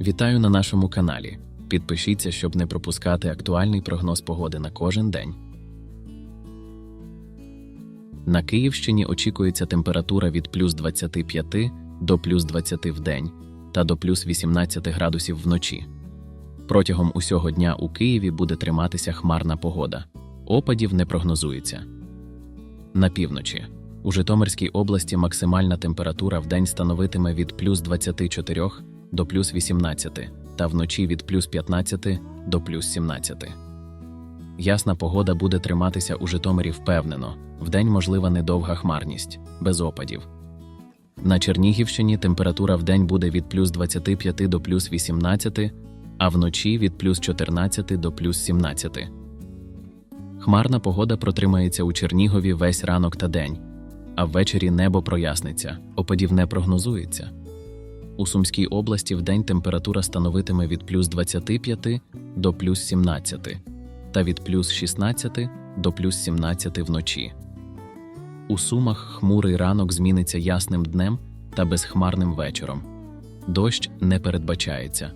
Вітаю на нашому каналі. Підпишіться, щоб не пропускати актуальний прогноз погоди на кожен день. На Київщині очікується температура від плюс 25 до плюс 20 в день та до плюс 18 градусів вночі. Протягом усього дня у Києві буде триматися хмарна погода. Опадів не прогнозується. На півночі. У Житомирській області максимальна температура в день становитиме від плюс 24 до плюс 18 та вночі від плюс 15 до плюс 17. Ясна погода буде триматися у Житомирі впевнено. Вдень можлива недовга хмарність, без опадів. На Чернігівщині температура вдень буде від плюс 25 до плюс 18, а вночі від плюс 14 до плюс 17. Хмарна погода протримається у Чернігові весь ранок та день, а ввечері небо проясниться, опадів не прогнозується. У Сумській області вдень температура становитиме від плюс 25 до плюс 17 та від плюс 16 до плюс 17 вночі. У Сумах хмурий ранок зміниться ясним днем та безхмарним вечором. Дощ не передбачається.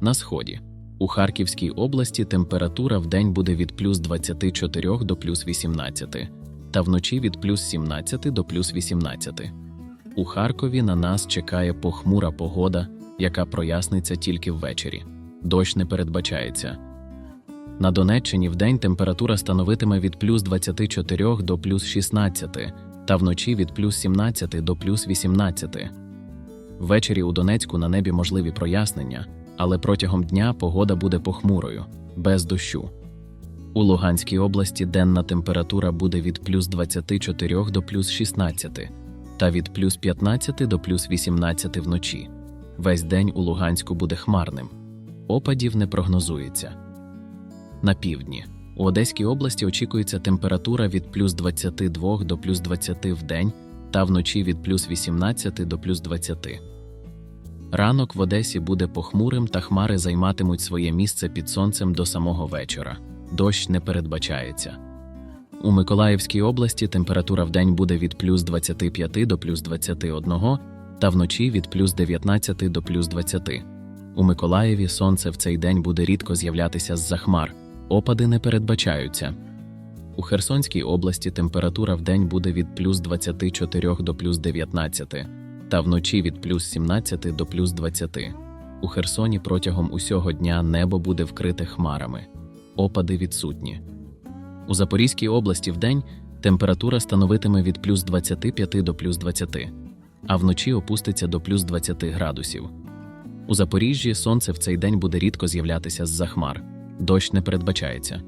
На сході. У Харківській області температура вдень буде від плюс 24 до плюс 18 та вночі від плюс 17 до плюс 18. У Харкові на нас чекає похмура погода, яка проясниться тільки ввечері. Дощ не передбачається. На Донеччині вдень температура становитиме від плюс 24 до плюс 16 та вночі від плюс 17 до плюс 18. Ввечері у Донецьку на небі можливі прояснення, але протягом дня погода буде похмурою, без дощу. У Луганській області денна температура буде від плюс 24 до плюс 16 та від плюс 15 до плюс 18 вночі. Весь день у Луганську буде хмарним. Опадів не прогнозується. На півдні. У Одеській області очікується температура від плюс 22 до плюс 20 в день та вночі від плюс 18 до плюс 20. Ранок в Одесі буде похмурим та хмари займатимуть своє місце під сонцем до самого вечора. Дощ не передбачається. У Миколаївській області температура в день буде від плюс 25 до плюс 21 та вночі від плюс 19 до плюс 20. У Миколаєві сонце в цей день буде рідко з'являтися з-за хмар, опади не передбачаються. У Херсонській області температура в день буде від плюс 24 до плюс 19 та вночі від плюс 17 до плюс 20. У Херсоні протягом усього дня небо буде вкрите хмарами, опади відсутні. У Запорізькій області вдень температура становитиме від плюс 25 до плюс 20, а вночі опуститься до плюс 20 градусів. У Запоріжжі сонце в цей день буде рідко з'являтися з-за хмар, дощ не передбачається.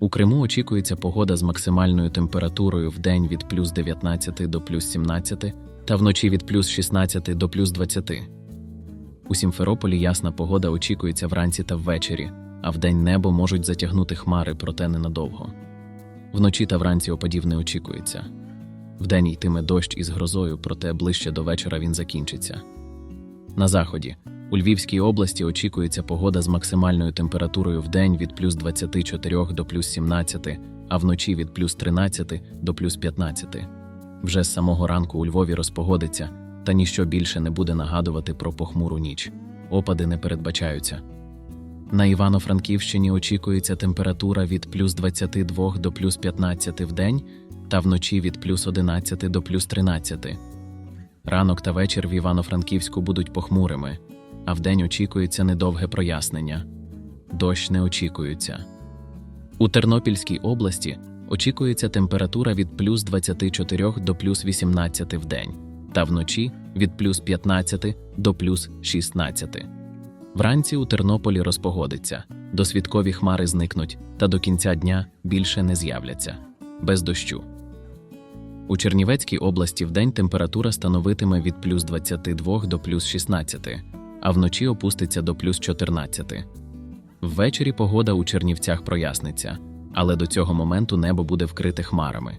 У Криму очікується погода з максимальною температурою в день від плюс 19 до плюс 17 та вночі від плюс 16 до плюс 20. У Сімферополі ясна погода очікується вранці та ввечері, а вдень небо можуть затягнути хмари, проте ненадовго. Вночі та вранці опадів не очікується. Вдень йтиме дощ із грозою, проте ближче до вечора він закінчиться. На заході. У Львівській області очікується погода з максимальною температурою в день від плюс 24 до плюс 17, а вночі від плюс 13 до плюс 15. Вже з самого ранку у Львові розпогодиться, та ніщо більше не буде нагадувати про похмуру ніч. Опади не передбачаються. На Івано-Франківщині очікується температура від плюс 22 до плюс 15 в день та вночі від плюс 11 до плюс 13. Ранок та вечір в Івано-Франківську будуть похмурими, а вдень очікується недовге прояснення. Дощ не очікується. У Тернопільській області очікується температура від плюс 24 до плюс 18 в день та вночі від плюс 15 до плюс 16. Вранці у Тернополі розпогодиться, досвідкові хмари зникнуть та до кінця дня більше не з'являться без дощу. У Чернівецькій області вдень температура становитиме від плюс 22 до плюс 16, а вночі опуститься до плюс 14. Ввечері погода у Чернівцях проясниться, але до цього моменту небо буде вкрите хмарами.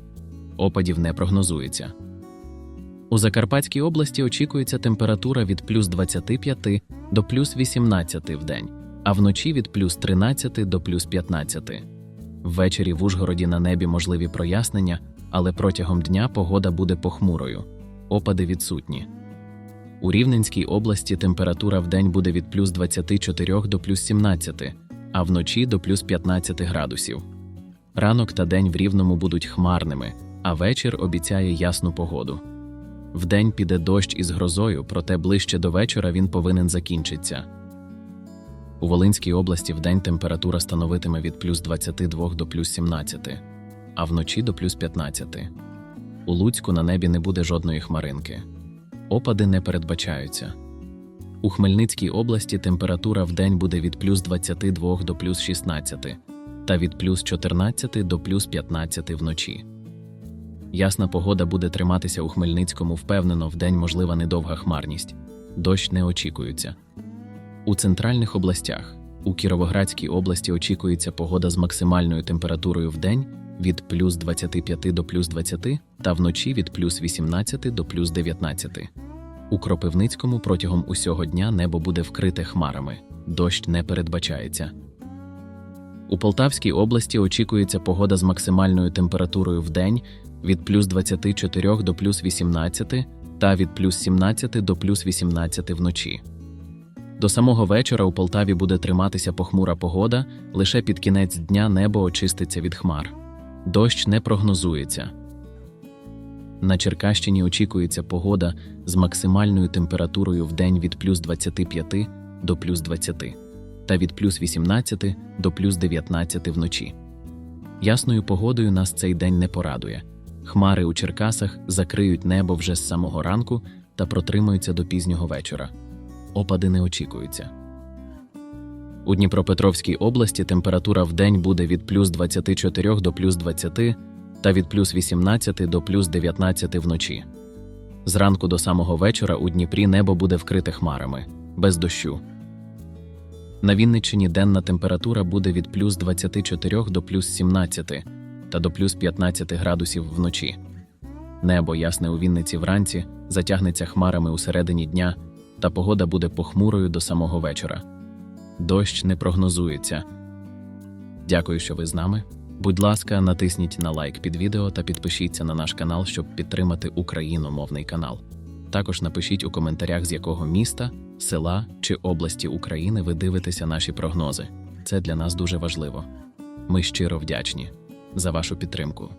Опадів не прогнозується. У Закарпатській області очікується температура від плюс 25 до плюс 18 в день, а вночі від плюс 13 до плюс 15. Ввечері в Ужгороді на небі можливі прояснення, але протягом дня погода буде похмурою. Опади відсутні. У Рівненській області температура вдень буде від плюс 24 до плюс 17, а вночі до плюс 15 градусів. Ранок та день в Рівному будуть хмарними, а вечір обіцяє ясну погоду. Вдень піде дощ із грозою, проте ближче до вечора він повинен закінчитися. У Волинській області вдень температура становитиме від плюс 22 до плюс 17, а вночі до плюс 15. У Луцьку на небі не буде жодної хмаринки. Опади не передбачаються. У Хмельницькій області температура вдень буде від плюс 22 до плюс 16 та від плюс 14 до плюс 15 вночі. Ясна погода буде триматися у Хмельницькому впевнено вдень можлива недовга хмарність. Дощ не очікується. У центральних областях у Кіровоградській області очікується погода з максимальною температурою вдень від плюс 25 до плюс 20 та вночі від плюс 18 до плюс 19. У Кропивницькому протягом усього дня небо буде вкрите хмарами, дощ не передбачається. У Полтавській області очікується погода з максимальною температурою вдень від плюс 24 до плюс 18 та від плюс 17 до плюс 18 вночі. До самого вечора у Полтаві буде триматися похмура погода, лише під кінець дня небо очиститься від хмар. Дощ не прогнозується. На Черкащині очікується погода з максимальною температурою в день від плюс 25 до плюс 20 та від плюс 18 до плюс 19 вночі. Ясною погодою нас цей день не порадує. Хмари у Черкасах закриють небо вже з самого ранку та протримаються до пізнього вечора. Опади не очікуються. У Дніпропетровській області температура в день буде від плюс 24 до плюс 20 та від плюс 18 до плюс 19 вночі. Зранку до самого вечора у Дніпрі небо буде вкрите хмарами, без дощу. На Вінниччині денна температура буде від плюс 24 до плюс 17 та до плюс 15 градусів вночі. Небо ясне у Вінниці вранці затягнеться хмарами у середині дня, та погода буде похмурою до самого вечора. Дощ не прогнозується. Дякую, що ви з нами. Будь ласка, натисніть на лайк під відео та підпишіться на наш канал, щоб підтримати україномовний канал. Також напишіть у коментарях, з якого міста, села чи області України ви дивитеся наші прогнози. Це для нас дуже важливо. Ми щиро вдячні за вашу підтримку.